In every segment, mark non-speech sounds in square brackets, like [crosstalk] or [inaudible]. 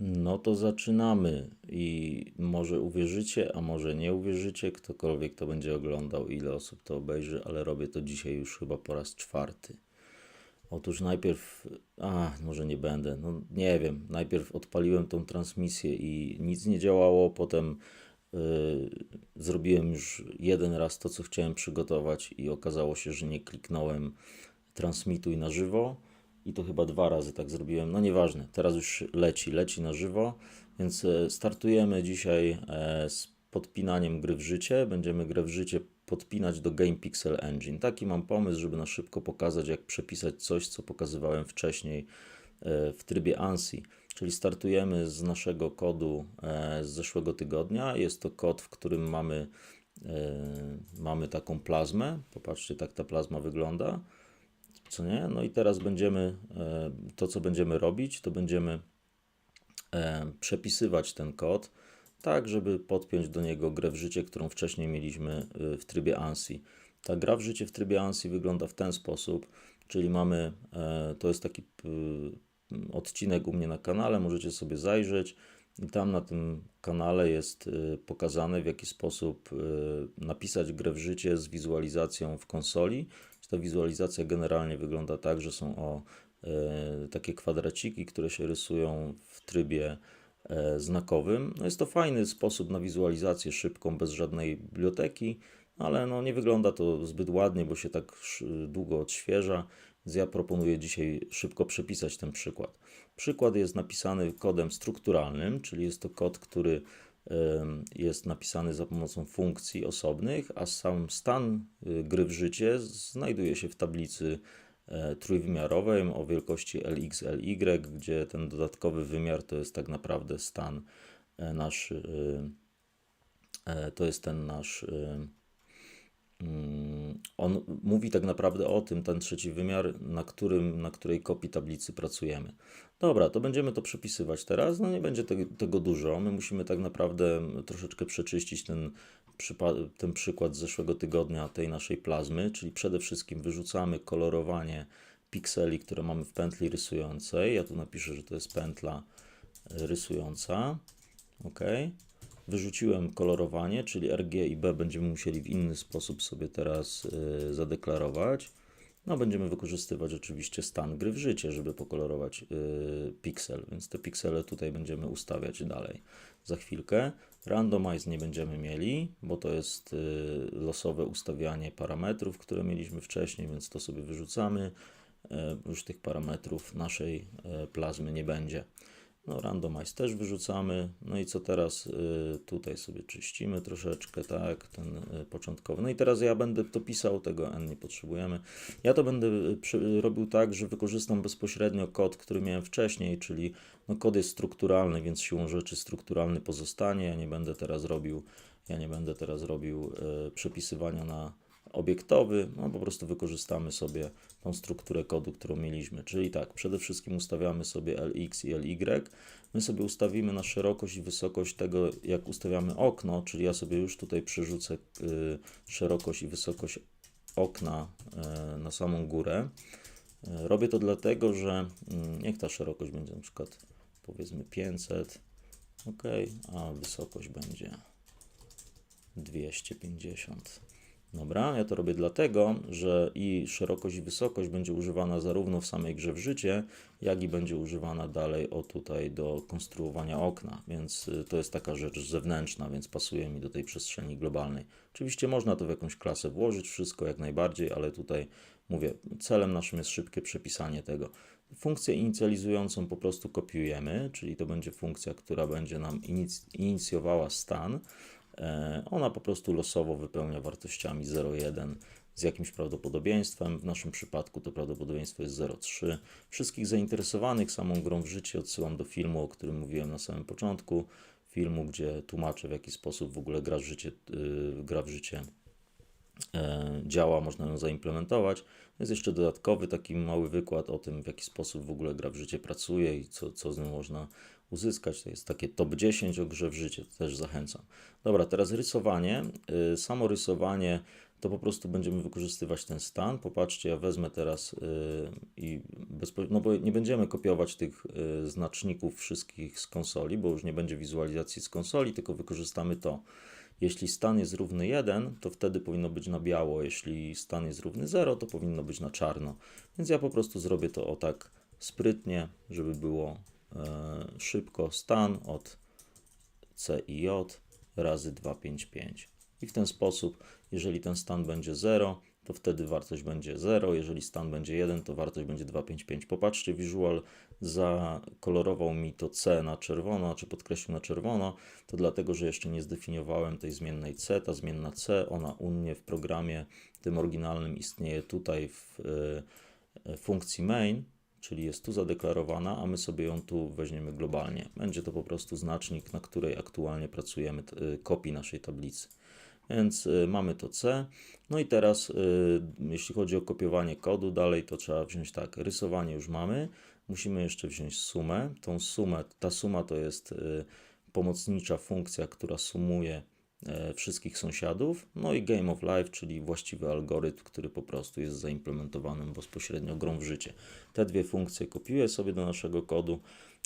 No to zaczynamy. I może uwierzycie, a może nie uwierzycie, ktokolwiek to będzie oglądał, ile osób to obejrzy, ale robię to dzisiaj już chyba po raz czwarty. Otóż najpierw, a może nie będę, no nie wiem, najpierw odpaliłem tą transmisję i nic nie działało, potem y, zrobiłem już jeden raz to, co chciałem przygotować i okazało się, że nie kliknąłem transmituj na żywo i to chyba dwa razy tak zrobiłem. No nieważne, teraz już leci, leci na żywo, więc e, startujemy dzisiaj e, z podpinaniem gry w życie. Będziemy grę w życie podpinać do Game Pixel Engine. Taki mam pomysł, żeby na szybko pokazać, jak przepisać coś, co pokazywałem wcześniej e, w trybie ANSI. Czyli startujemy z naszego kodu z zeszłego tygodnia. Jest to kod, w którym mamy, mamy taką plazmę. Popatrzcie, tak ta plazma wygląda co nie? No i teraz będziemy, e, to co będziemy robić, to będziemy e, przepisywać ten kod, tak żeby podpiąć do niego grę w życie, którą wcześniej mieliśmy e, w trybie ANSI. Ta gra w życie w trybie ANSI wygląda w ten sposób, czyli mamy, to jest taki odcinek u mnie na kanale, możecie sobie zajrzeć i tam na tym kanale jest pokazane w jaki sposób napisać grę w życie z wizualizacją w konsoli ta wizualizacja generalnie wygląda tak, że są o e, takie kwadraciki, które się rysują w trybie e, znakowym. No jest to fajny sposób na wizualizację szybką, bez żadnej biblioteki, ale no nie wygląda to zbyt ładnie, bo się tak długo odświeża, więc ja proponuję dzisiaj szybko przepisać ten przykład. Przykład jest napisany kodem strukturalnym, czyli jest to kod, który jest napisany za pomocą funkcji osobnych, a sam stan y, gry w życie znajduje się w tablicy e, trójwymiarowej o wielkości LX, LY, gdzie ten dodatkowy wymiar to jest tak naprawdę stan e, nasz, y, e, to jest ten nasz on mówi tak naprawdę o tym, ten trzeci wymiar, na, którym, na której kopii tablicy pracujemy. Dobra, to będziemy to przepisywać teraz. No nie będzie tego, tego dużo. My musimy tak naprawdę troszeczkę przeczyścić ten, ten przykład z zeszłego tygodnia tej naszej plazmy, czyli przede wszystkim wyrzucamy kolorowanie pikseli, które mamy w pętli rysującej. Ja tu napiszę, że to jest pętla rysująca. OK. Wyrzuciłem kolorowanie, czyli RG i B będziemy musieli w inny sposób sobie teraz y, zadeklarować. No, będziemy wykorzystywać oczywiście stan gry w życie, żeby pokolorować y, piksel, więc te piksele tutaj będziemy ustawiać dalej. Za chwilkę randomize nie będziemy mieli, bo to jest y, losowe ustawianie parametrów, które mieliśmy wcześniej, więc to sobie wyrzucamy. Już tych parametrów naszej plazmy nie będzie. No, randomize też wyrzucamy. No i co teraz? Y, tutaj sobie czyścimy troszeczkę, tak, ten y, początkowy. No i teraz ja będę to pisał, tego n nie potrzebujemy. Ja to będę y, robił tak, że wykorzystam bezpośrednio kod, który miałem wcześniej, czyli no, kod jest strukturalny, więc siłą rzeczy strukturalny pozostanie. Ja nie będę teraz robił, ja nie będę teraz robił przepisywania na obiektowy, no po prostu wykorzystamy sobie tą strukturę kodu, którą mieliśmy. Czyli tak, przede wszystkim ustawiamy sobie LX i LY. My sobie ustawimy na szerokość i wysokość tego, jak ustawiamy okno, czyli ja sobie już tutaj przerzucę y, szerokość i wysokość okna y, na samą górę. Y, robię to dlatego, że y, niech ta szerokość będzie na przykład powiedzmy 500, ok, a wysokość będzie 250. Dobra, ja to robię dlatego, że i szerokość i wysokość będzie używana zarówno w samej grze w życie, jak i będzie używana dalej o tutaj do konstruowania okna, więc y, to jest taka rzecz zewnętrzna, więc pasuje mi do tej przestrzeni globalnej. Oczywiście można to w jakąś klasę włożyć, wszystko jak najbardziej, ale tutaj mówię, celem naszym jest szybkie przepisanie tego. Funkcję inicjalizującą po prostu kopiujemy, czyli to będzie funkcja, która będzie nam inicjowała stan, ona po prostu losowo wypełnia wartościami 0,1 z jakimś prawdopodobieństwem. W naszym przypadku to prawdopodobieństwo jest 0,3. Wszystkich zainteresowanych samą grą w życie odsyłam do filmu, o którym mówiłem na samym początku. Filmu, gdzie tłumaczę w jaki sposób w ogóle gra w życie, yy, gra w życie e, działa, można ją zaimplementować. Jest jeszcze dodatkowy taki mały wykład o tym, w jaki sposób w ogóle gra w życie pracuje i co, co z nią można uzyskać. To jest takie top 10 o grze w życie, też zachęcam. Dobra, teraz rysowanie. Y, samo rysowanie to po prostu będziemy wykorzystywać ten stan. Popatrzcie, ja wezmę teraz y, i no bo nie będziemy kopiować tych y, znaczników wszystkich z konsoli, bo już nie będzie wizualizacji z konsoli, tylko wykorzystamy to. Jeśli stan jest równy 1, to wtedy powinno być na biało. Jeśli stan jest równy 0, to powinno być na czarno. Więc ja po prostu zrobię to o tak sprytnie, żeby było szybko. Stan od C i J razy 255. I w ten sposób, jeżeli ten stan będzie 0, to wtedy wartość będzie 0. Jeżeli stan będzie 1, to wartość będzie 255. Popatrzcie, Visual zakolorował mi to C na czerwono, czy podkreślił na czerwono. To dlatego, że jeszcze nie zdefiniowałem tej zmiennej C. Ta zmienna C, ona u mnie w programie tym oryginalnym istnieje tutaj w y, funkcji main, czyli jest tu zadeklarowana, a my sobie ją tu weźmiemy globalnie. Będzie to po prostu znacznik, na której aktualnie pracujemy, y, kopii naszej tablicy. Więc y, mamy to C. No i teraz, y, jeśli chodzi o kopiowanie kodu dalej, to trzeba wziąć tak, rysowanie już mamy. Musimy jeszcze wziąć sumę. Tą sumę, ta suma to jest pomocnicza funkcja, która sumuje wszystkich sąsiadów. No i Game of Life, czyli właściwy algorytm, który po prostu jest zaimplementowanym bezpośrednio grą w życie. Te dwie funkcje kopiuję sobie do naszego kodu,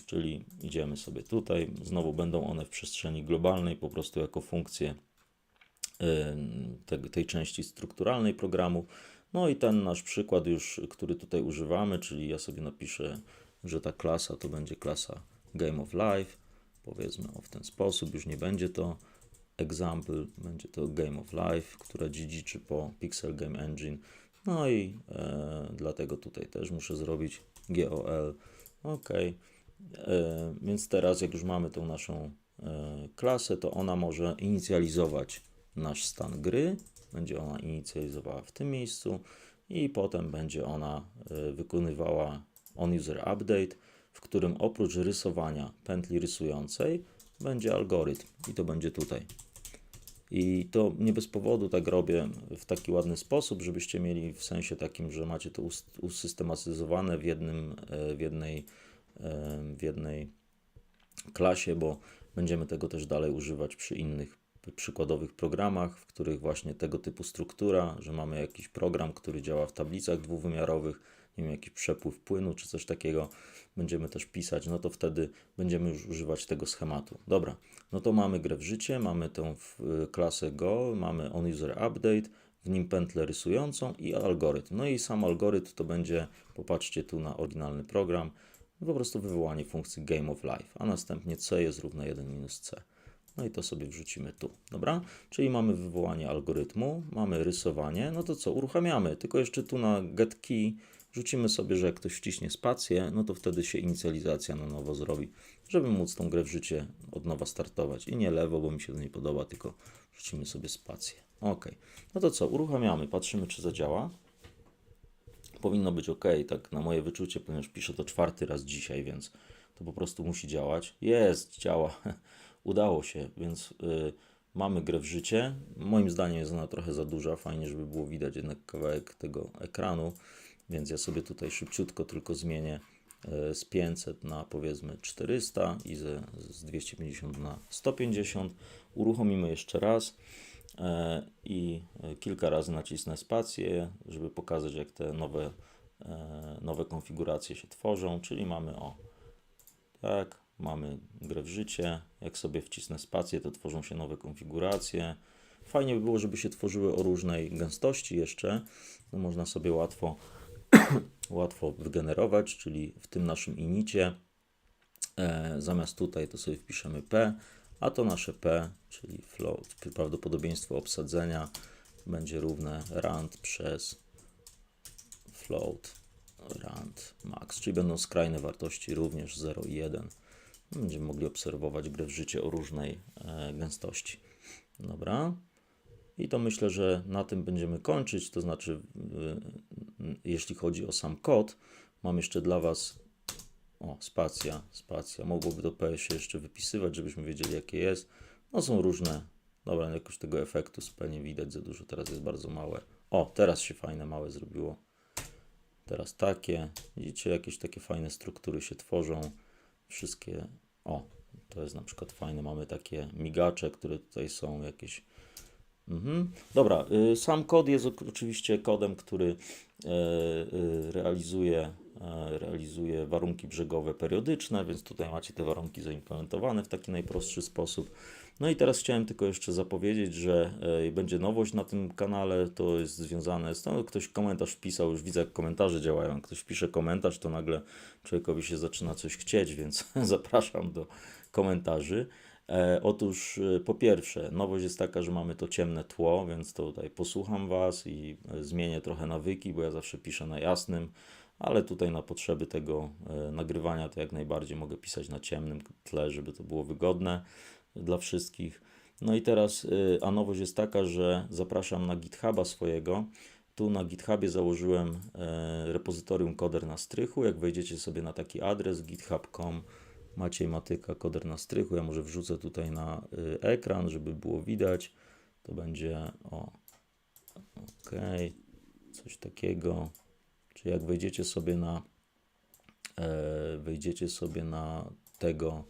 czyli idziemy sobie tutaj. Znowu będą one w przestrzeni globalnej, po prostu jako funkcje te, tej części strukturalnej programu. No i ten nasz przykład już, który tutaj używamy, czyli ja sobie napiszę, że ta klasa to będzie klasa Game of Life. Powiedzmy o w ten sposób, już nie będzie to example, będzie to Game of Life, która dziedziczy po Pixel Game Engine. No i e, dlatego tutaj też muszę zrobić GOL. Ok. E, więc teraz, jak już mamy tą naszą e, klasę, to ona może inicjalizować nasz stan gry. Będzie ona inicjalizowała w tym miejscu i potem będzie ona y, wykonywała on-user update, w którym oprócz rysowania pętli rysującej będzie algorytm i to będzie tutaj. I to nie bez powodu tak robię w taki ładny sposób, żebyście mieli w sensie takim, że macie to us- usystematyzowane w, jednym, e, w, jednej, e, w jednej klasie, bo będziemy tego też dalej używać przy innych przykładowych programach, w których właśnie tego typu struktura, że mamy jakiś program, który działa w tablicach dwuwymiarowych, nie wiem, jakiś przepływ płynu czy coś takiego, będziemy też pisać, no to wtedy będziemy już używać tego schematu. Dobra, no to mamy grę w życie, mamy tą w- klasę Go, mamy onUser update, w nim pętlę rysującą i algorytm. No i sam algorytm to będzie, popatrzcie tu na oryginalny program, po prostu wywołanie funkcji Game of Life, a następnie C jest równe 1 minus C. No i to sobie wrzucimy tu, dobra? Czyli mamy wywołanie algorytmu, mamy rysowanie, no to co, uruchamiamy, tylko jeszcze tu na get key rzucimy sobie, że jak ktoś wciśnie spację, no to wtedy się inicjalizacja na nowo zrobi, żeby móc tą grę w życie od nowa startować. I nie lewo, bo mi się to nie podoba, tylko rzucimy sobie spację. Ok, no to co, uruchamiamy, patrzymy czy zadziała. Powinno być ok, tak na moje wyczucie, ponieważ piszę to czwarty raz dzisiaj, więc to po prostu musi działać. Jest, działa. [laughs] Udało się, więc y, mamy grę w życie. Moim zdaniem jest ona trochę za duża. Fajnie, żeby było widać jednak kawałek tego ekranu, więc ja sobie tutaj szybciutko tylko zmienię y, z 500 na powiedzmy 400 i ze, z 250 na 150. Uruchomimy jeszcze raz e, i e, kilka razy nacisnę spację, żeby pokazać jak te nowe, e, nowe konfiguracje się tworzą, czyli mamy o tak, mamy grę w życie. Jak sobie wcisnę spację, to tworzą się nowe konfiguracje. Fajnie by było, żeby się tworzyły o różnej gęstości jeszcze. No, można sobie łatwo, [coughs] łatwo wygenerować, czyli w tym naszym inicie e, zamiast tutaj to sobie wpiszemy P, a to nasze P, czyli float, prawdopodobieństwo obsadzenia będzie równe rand przez float rand max, czyli będą skrajne wartości również 0 i 1. Będziemy mogli obserwować grę w życie o różnej e, gęstości. Dobra. I to myślę, że na tym będziemy kończyć. To znaczy, y, jeśli chodzi o sam kod, mam jeszcze dla Was. O, spacja, spacja. Mogłoby to P się jeszcze wypisywać, żebyśmy wiedzieli, jakie jest. No, są różne. Dobra, jakoś tego efektu z P nie widać za dużo. Teraz jest bardzo małe. O, teraz się fajne, małe zrobiło. Teraz takie. Widzicie, jakieś takie fajne struktury się tworzą. Wszystkie. O, to jest na przykład fajne. Mamy takie migacze, które tutaj są, jakieś Mhm. Dobra, y, sam kod jest oczywiście kodem, który e, y, realizuje, e, realizuje warunki brzegowe periodyczne, więc tutaj macie te warunki zaimplementowane w taki najprostszy sposób. No i teraz chciałem tylko jeszcze zapowiedzieć, że e, będzie nowość na tym kanale, to jest związane z no, ktoś komentarz wpisał, już widzę jak komentarze działają, jak ktoś pisze komentarz, to nagle człowiekowi się zaczyna coś chcieć, więc [laughs] zapraszam do komentarzy. E, otóż e, po pierwsze, nowość jest taka, że mamy to ciemne tło, więc to tutaj posłucham Was i e, zmienię trochę nawyki, bo ja zawsze piszę na jasnym, ale tutaj na potrzeby tego nagrywania to jak najbardziej mogę pisać na ciemnym tle, żeby to było wygodne dla wszystkich. No i teraz, a nowość jest taka, że zapraszam na GitHuba swojego. Tu na GitHubie założyłem repozytorium koder na strychu. Jak wejdziecie sobie na taki adres github.com Maciej Matyka, koder na strychu. Ja może wrzucę tutaj na y, ekran, żeby było widać. To będzie o, ok, coś takiego. Czy jak wejdziecie sobie na e, wejdziecie sobie na tego,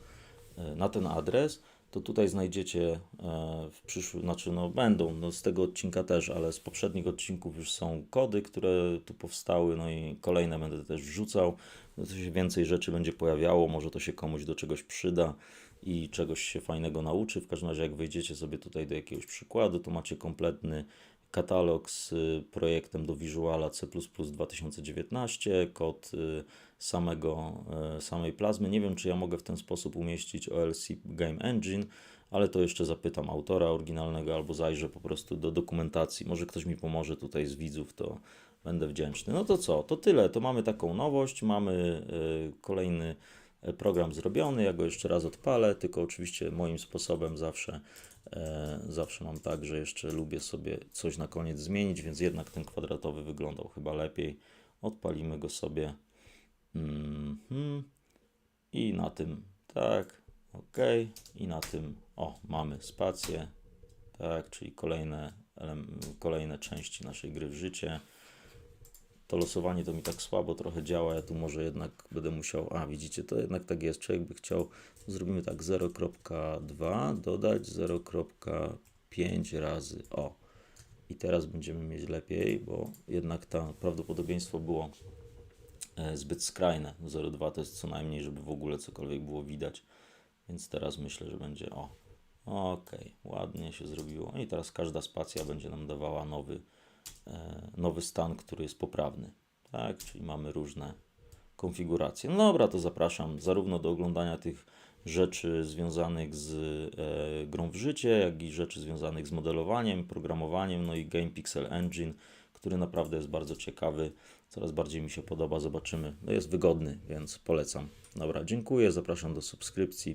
e, na ten adres, to tutaj znajdziecie e, w przyszłym, znaczy no będą, no z tego odcinka też, ale z poprzednich odcinków już są kody, które tu powstały, no i kolejne będę też wrzucał. No to się więcej rzeczy będzie pojawiało, może to się komuś do czegoś przyda i czegoś się fajnego nauczy. W każdym razie jak wejdziecie sobie tutaj do jakiegoś przykładu, to macie kompletny katalog z y, projektem do Visuala C++ 2019, kod y, samego, y, samej plazmy. Nie wiem, czy ja mogę w ten sposób umieścić OLC Game Engine, ale to jeszcze zapytam autora oryginalnego albo zajrzę po prostu do dokumentacji. Może ktoś mi pomoże tutaj z widzów, to będę wdzięczny. No to co? To tyle. To mamy taką nowość, mamy kolejny program zrobiony. Ja go jeszcze raz odpalę, tylko oczywiście moim sposobem zawsze. E, zawsze mam tak, że jeszcze lubię sobie coś na koniec zmienić, więc jednak ten kwadratowy wyglądał chyba lepiej. Odpalimy go sobie. Mhm. I na tym tak, ok. I na tym, o, mamy spację, tak, czyli kolejne, kolejne części naszej gry w życie. To losowanie to mi tak słabo trochę działa, ja tu może jednak będę musiał, a widzicie, to jednak tak jest, człowiek by chciał, zrobimy tak 0.2 dodać 0.5 razy, o. I teraz będziemy mieć lepiej, bo jednak to prawdopodobieństwo było e, zbyt skrajne. 0,2 to jest co najmniej, żeby w ogóle cokolwiek było widać. Więc teraz myślę, że będzie o. Okej, ładnie się zrobiło. I teraz każda spacja będzie nam dawała nowy, nowy stan, który jest poprawny. Tak, czyli mamy różne konfiguracje. No dobra, to zapraszam zarówno do oglądania tych rzeczy związanych z e, grą w życie, jak i rzeczy związanych z modelowaniem, programowaniem, no i Game Pixel Engine, który naprawdę jest bardzo ciekawy. Coraz bardziej mi się podoba, zobaczymy. No jest wygodny, więc polecam. Dobra, dziękuję, zapraszam do subskrypcji.